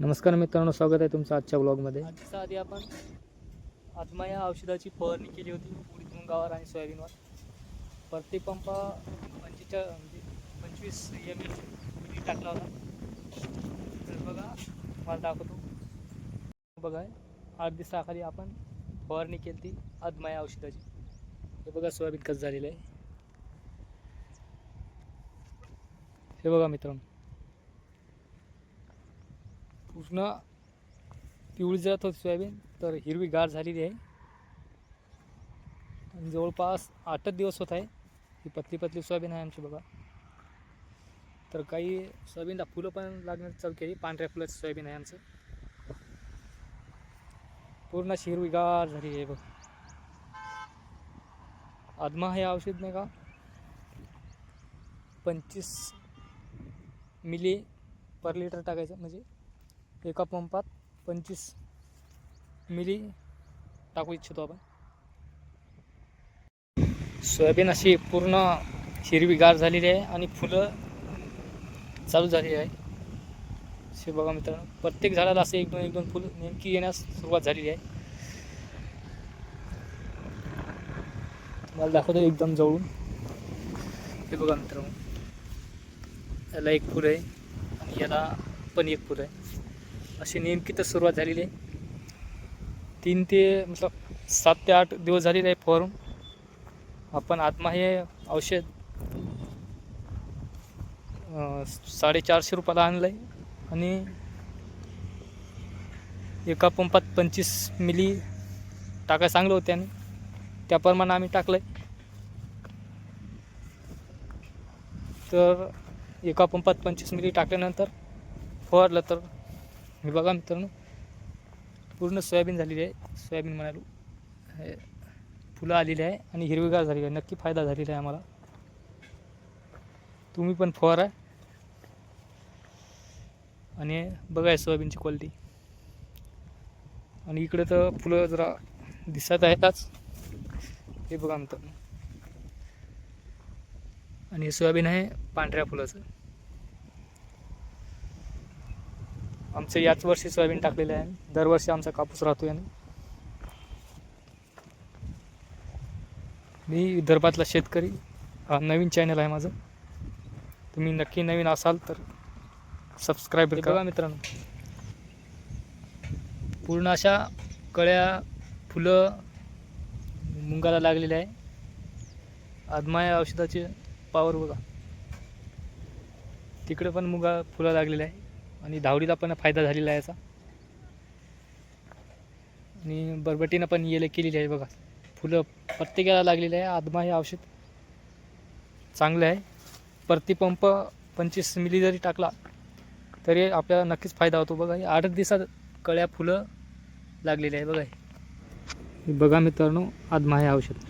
नमस्कार मित्रांनो स्वागत आहे तुमचं आजच्या ब्लॉगमध्ये आजच्या आधी आपण आत्मा या औषधाची फवारणी केली होती उडीद मुंगावर आणि सोयाबीनवर. प्रत्येक पंपा पंचेचा म्हणजे पंचवीस एम एल टाकला होता. तर बघा मला दाखवतो. बघा आठ दिवसाखाली आपण फवारणी केली ती आत्मा या औषधाची. हे बघा सोयाबीन कसं झालेलं आहे. हे बघा मित्रांनो. पूर्ण पिवळी जात होती सोयाबीन तर हिरवी गार झालेली आहे. आणि जवळपास आठच दिवस होत आहे ही पतली पतली सोयाबीन आहे आमची बघा. तर काही सोयाबीनला फुलं पण लागण्यास चालू केली पांढऱ्या फुलाची सोयाबीन आहे आमचं. पूर्ण अशी हिरवी गार झाली आहे बघ. आदमा हे औषध नाही का? पंचवीस मिली पर लिटर टाकायचं म्हणजे एका पंपात पंचवीस मिली टाकू इच्छितो आपण. सोयाबीन अशी पूर्ण हिरवीगार झालेली आहे आणि फुलं चालू झालेली आहे. असे बघा मित्रांनो प्रत्येक झाडाला असे एक दोन एक दोन फुलं नेमकी येण्यास सुरुवात झालेली आहे. तुम्हाला दाखवतो एकदम जवळून. हे बघा मित्रांनो याला एक फुल आहे आणि याला पण एक फुल आहे. अशी नेमकी तर सुरुवात झालेली आहे. तीन ते मतलब सात ते आठ दिवस झालेले आहे फवारून. आपण आत्मा हे औषध साडेचारशे रुपयाला आणलं आहे आणि एका पंपात पंचवीस मिली टाकायला सांगलं होतं त्याने. त्याप्रमाणे आम्ही टाकलं आहे तर एका पंपात पंचवीस मिली टाकल्यानंतर फवारलं तर हे बघा मित्रांनो पूर्ण सोयाबीन झालेली आहे. सोयाबीन म्हणालो हे फुलं आलेली आहे आणि हिरवीगार झालेली आहे. नक्की फायदा झालेला आहे आम्हाला. तुम्ही पण फवारा. आणि बघा आहे सोयाबीनची क्वालिटी आणि इकडे तर फुलं जरा दिसत आहेतच हे बघा मित्रांनो. आणि हे सोयाबीन आहे पांढऱ्या फुलाचं. आमचं याच वर्षी सोयाबीन टाकलेलं आहे. दरवर्षी आमचा कापूस राहतो याने. मी विदर्भातला शेतकरी. हा नवीन चॅनल आहे माझं. तुम्ही नक्की नवीन असाल तर सबस्क्राईब करा. मित्रांनो. पूर्ण अशा कळ्या फुलं मुंगाला लागलेल्या आहे. आदमा या औषधाचे पावर बघा. तिकडे पण मुगा फुलं लागलेलं आहे. आणि धावडीला पण फायदा झालेला आहे याचा. आणि बरबटीनं पण येले केलेली आहे बघा. फुलं प्रत्येकाला लागलेली आहे. आदमा हे औषध चांगलं आहे. प्रतिपंप पंचवीस मिली जरी टाकला तरी आपल्याला नक्कीच फायदा होतो बघा. हे आठ दिवसात कळ्या फुलं लागलेली आहे बघा हे. हे बघा मित्रांनो आदमा हे औषध.